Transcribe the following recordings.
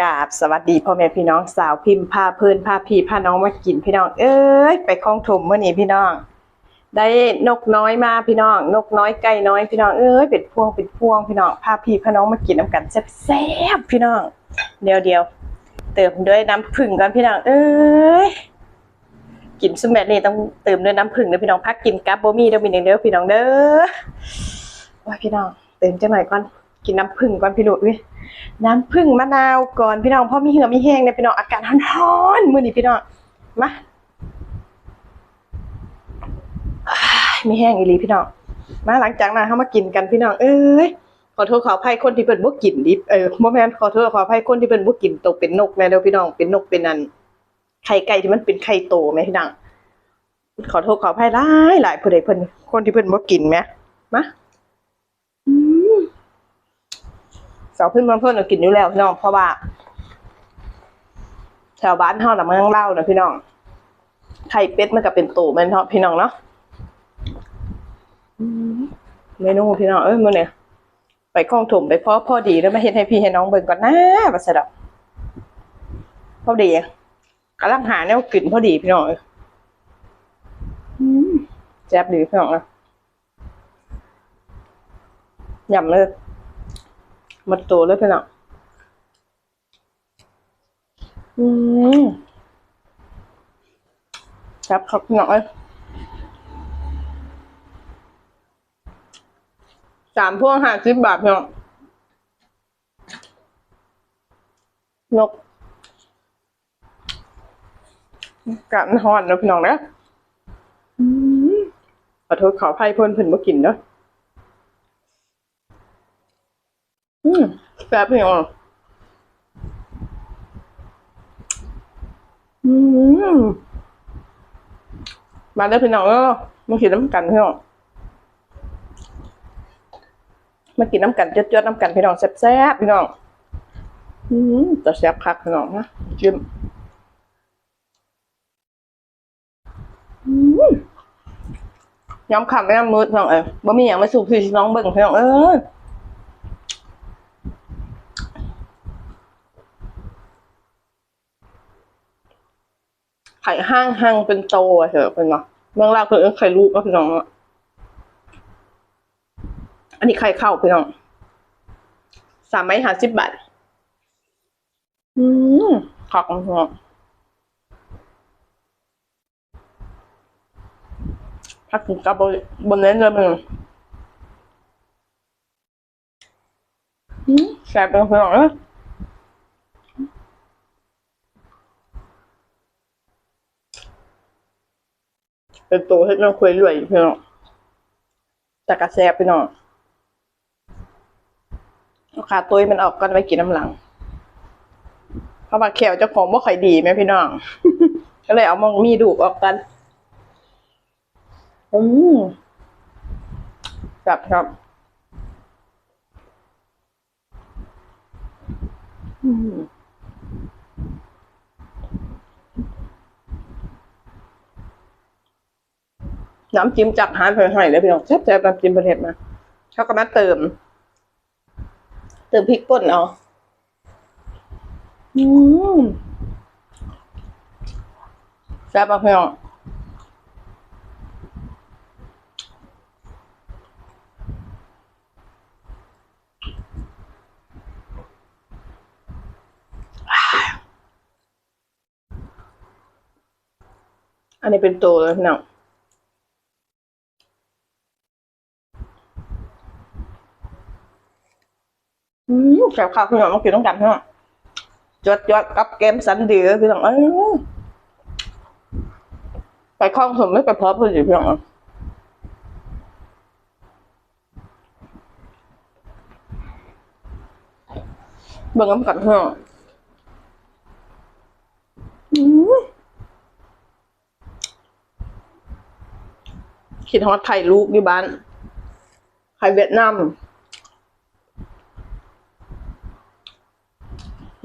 กาบสวัสดีพ่อแม่พี่น้องสาวพิมพ์พาเพื่อนพาพี่พาน้องมากินพี่น้อง เอ้ยไปคลองถมเมื่อนี้พี่น้อง ได้นกน้อยมาพี่น้อง นกน้อยไก่น้อยพี่น้องเอ้ยเป็นพวงเป็นพวงพี่น้องพาพี่พาน้องมากินน้ำกันแซ่บๆพี่น้อง เดียวเดียวเติมด้วยน้ำผึ้งกันพี่น้อง เอ้ยกินซุมแบบนี้ต้องเติมด้วยน้ำผึ้งเด้อพี่น้องพักกินกับบ่มีเด้อพี่น้องเด้อพี่น้องเด้อว่าพี่น้องเติมจังหน่อยก่อน กินน้ำผึ้งก่อนพี่ลูกเว้ยน้ำผึ้งมะนาวก่อนพี่น้องเพราะมีเหือมีแห้งเนี่ยพี่น้องอากาศร้อนๆมื้อนี้พี่น้องมามีแห้งอีหลีพี่น้องมาหลังจากนั้นเฮามากินกันพี่น้องเอ้ยขอโทษขออภัยคนที่เพิ่นบ่กินดิบเออบ่แม่นขอโทษขออภัยคนที่เพิ่นบ่กินตกเป็นนกแม่เด้อพี่น้องเป็นนกเป็นอันไข่ไก่ที่มันเป็นไข่โตแม่พี่น้องขอโทษขออภัยหลายหลายผู้ใดเพิ่นคนที่เพิ่นบ่กินแม่มาอืม สาวเพื่อนเพื่อนเรากินอยู่แล้วพี่น้องเพราะว่าแถวบ้านเฮาน่ะเมืองเล่านะพี่น้องไข่เป็ดมันก็เป็นตูแม่นเนาะพี่น้องเนาะอืมเมนูพี่น้องเอ้ยมื้อนี้ไปคล้องถมไปพอพอดีแล้วมาเฮ็ดให้พี่ให้น้องเบิ่งก่อนนะว่าซะดอกพอดีกำลังหาแนวกินพอดีพี่น้องอืมแซ่บดีพี่น้องอะยำเลย หมดตัวเลยพี่น้องอืมครับครับพี่น้องเอ้ยสามพวงห้าสิบบาทพี่น้องนกกันหอนนะพี่น้องนะอืมขอโทษขออภัยเพื่อนเพิ่นบ่กินเนาะ อืมแซ่บพี่น้องอืมมาได้พี่น้องเออมากินน้ำกันพี่น้องมากินน้ำกันจดๆน้ำกันพี่น้องแซ่บๆพี่น้อง อืมจะแซ่บคักพี่น้องนะจิ้มอืมยำขำไม่ยำมืดพี่น้องเอ้ยบ่มีอย่างมาสูบพี่น้องเบิ่งพี่น้องเอ้ย ข่ห้างห้างเป็นโตอะเถอะเป็นเนาะเมืองลาวคือไข่ลูกก็พี่น้องอะอันนี้ไข่เข้าพี่น้องสามไม้ห้าสิบบาท อืมขอบคุณพี่น้องถ้ากินกับบนบนเน้นเลยมึงอืมแซ่บเป็นพี่น้องเอ้ เป็นตัวให้เราคุยรวยพี่น้องต่กะแซบพี่น้องขาตัวมันออกกันไว้กินน้ำหลัง เพราะว่าแขวเจ้าของบ่ค่อยดีแม่พี่น้อง ก็เลยเอามองมีดูกออกกัน อืมจับครับ อืม น้ำจิ้มจากหานเพื่อนให้เลยพี่น้องแซ่บๆน้ำจิ้มประเทศมาเขาก็มาเติม เติมพริกป่นเอาอืมแซ่บมากพี่น้องอันนี้เป็นตัวเลยพี่น้อง อืมแซ่บข้าวพี่น้องมากินต้องกันพี่น้องจดจดกับเกมสันดีเลยพี่น้องเอ้ยไปคล้องผมไม่ไปพบเพื่อนอยู่พี่น้องเอ้ยเบิ่งน้ำกันพี่น้องอืมคิดฮอดไข่ลูกอยู่บ้าน ไข่เวียดนาม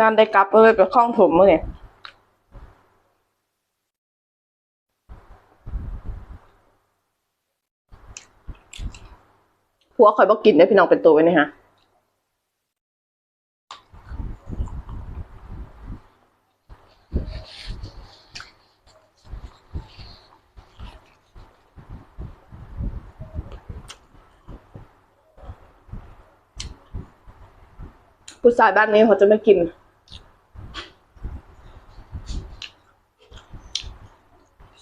นานได้กลับเลยไปคล้องถมเลยผัวคอยบอกกินได้พี่น้องเป็นตัวไว้นี่ฮะผู้ชายบ้านนี้เขาจะไม่กิน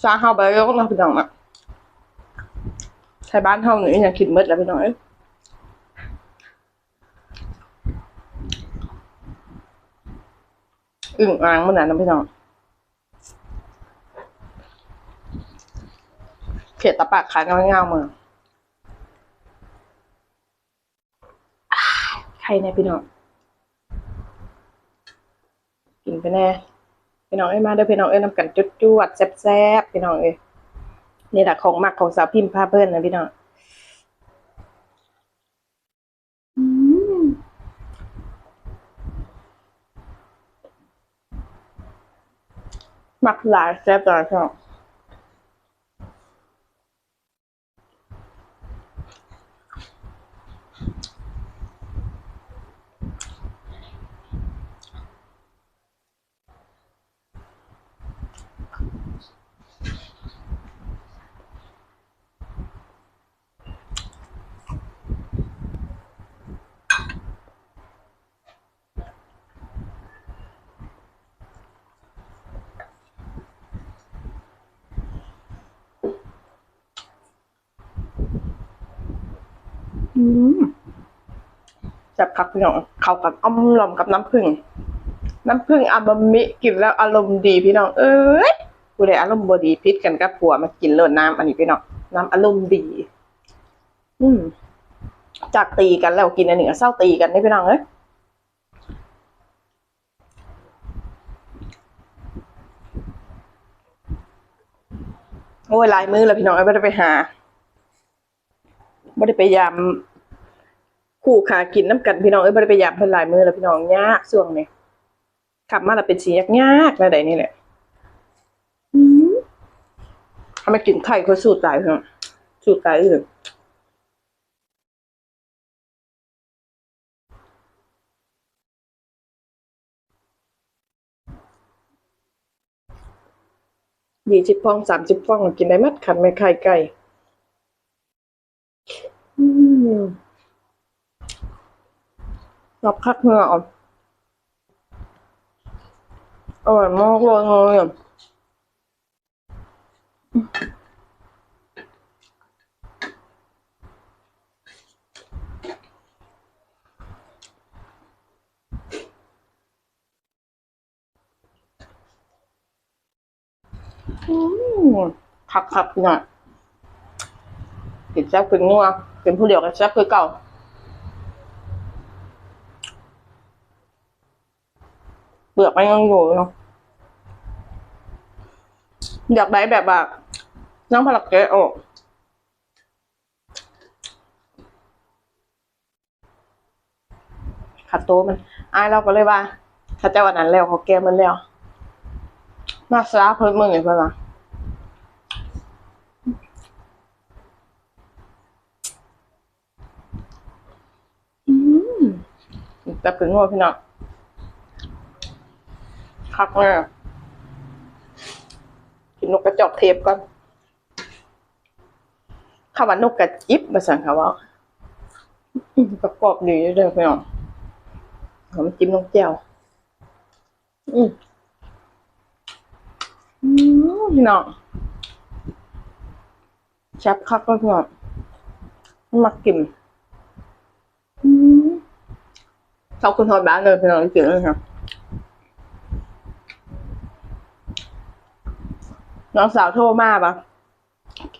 ซาเฮาไปแล้วก็มาพี่น้องอะใช้บ้านเฮาหนูยังกินหมืดแล้วพี่น้องอ้ยอึ่งอ่างมันน่ะนะพี่น้องเขียดตะปากขายเงาๆมืออ้ายใครเนี่ยพี่น้องกินไปแน่ พี่น้องเอ้ยมาเด้อพี่น้องเอ้ยนำกันจุดจวดๆแซ่บๆพี่น้องเอ้ยนี่แหละของมักของสาวพิมพ์ผ้าเพิ่นนะพี่น้องหมมักหลายแซ่บหลายพี่น้อง อืมแซ่บคักพี่น้องเข้ากันอ้อมลอมกับน้ำผึ้งน้ำผึ้งอาบะมิกินแล้วอารมณ์ดีพี่น้อง เอ้ยผู้ใดอารมณ์บดีพิษกันกับผัวมากินเลิศน้ำอันนี้พี่น้องน้ำอารมณ์ดี อืมจากตีกันแล้วกินอันหนี้ก็เศร้าตีกันนี่พี่น้องเอ้ยโอ้ยลายมือแล้วพี่น้องเอ้ไม่ได้ไปหาไม่ได้ไปยาม คู่ขากินน้ำกันพี่น้องเอ้ยไม่ได้ไปยามเพิ่นหลายมือแล้วพี่น้องยากช่วงนี้ขับมาแล้วเป็นสียากยากๆแล้วใดนี่แหละอืมทำไมกินไข่เขาสูตรตายพี่น้องสูตรตายอื่นยี่สิบฟองสามสิบฟองกินได้หมัดขันไม่ไข่ไก่อืม รับคักเหงื่ออร่อยมากเลยเลยคักคักๆหน่อยกินแซ่บกินนัวกินผู้เดียวกันแซ่บคือเก่า ปลือกมันยังอยู่เนาะอยากได้แบบแบบน้ำผลักแกะออกขัดโตวมันอายเราก็เลยว่าถ้าเจ้าวันนั้นแล้วเขาแก้มันแล้ว มาซาเพิ่มมือหน่อยเพื่อนละอืมแต่เป็นงัวพี่น้อง คักเลยกินนกกระจอกเทปก่อนคำว่านกกระจิบมาสั่งเขาว่าประกอบดีเลยพี่น้องผมจิ้มน้ำแจ่วอืมอืมพี่น้องแซ่บคักเลยพี่น้องมากินอืมขอบคุณทอดบ้านเลยพี่น้องจริงๆเลยครับ น้องสาวโทรมาปะ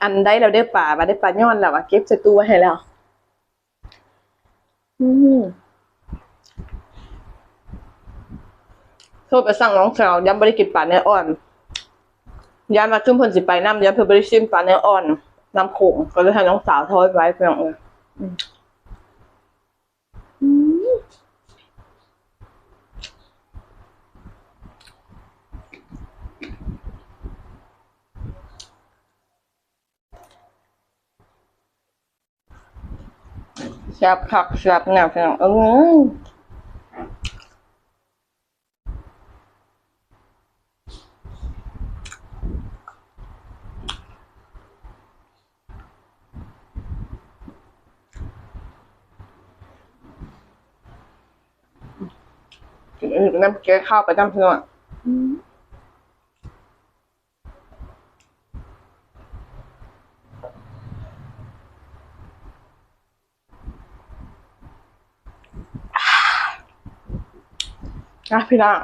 อันได้เราได้ป่ามาได้ปลาย้อนแล้วอะเก็บใส่ตู้ไว้ให้แล้ว อืมโทรไปสั่งน้องสาวย้ำบริกินป่าเนื้ออ่อนย้ายมาขึ้นเพิ่นสิไปน้ำย้ายเพิ่นบ่ได้ชิมปลาเนื้ออ่อนน้ำโขงก็เลยให้น้องสาวทอดไว้เพียงเอออืมอืม แซ่บคักแซ่บแนวเพียงเออกินอื่นน้ำเกลือข้าวไปน้ำพี่อง อะพี่น้อง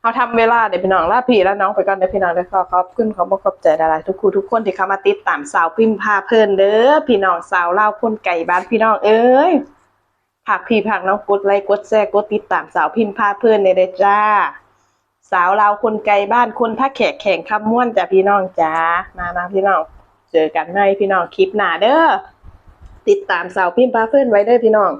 เขาทำเวลาเดี๋ยวพี่น้องลาพี่แล้วน้องไปก่อนเดี๋ยวพี่น้องแล้วก็ขอบคุณขอบขอบใจหลายๆทุกคู่ทุกคนที่เข้ามาติดตามสาวพิมพ์พาเพลินเด้อพี่น้องสาวเล่าคนไก่บ้านพี่น้องเอ้ยผักพี่ผักน้องกดไลค์กดแชร์กดติดตามสาวพิมพ์พาเพลินในเด้จ้า สาวเราคนไกลบ้านคนท่าแขกแข่งคำม่วนจ้ะพี่น้องจ้ามานะพี่น้องเจอกันในพี่น้องคลิปหน้าเด้อติดตามสาวพิมพ์พาเพลินไว้เด้อพี่น้อง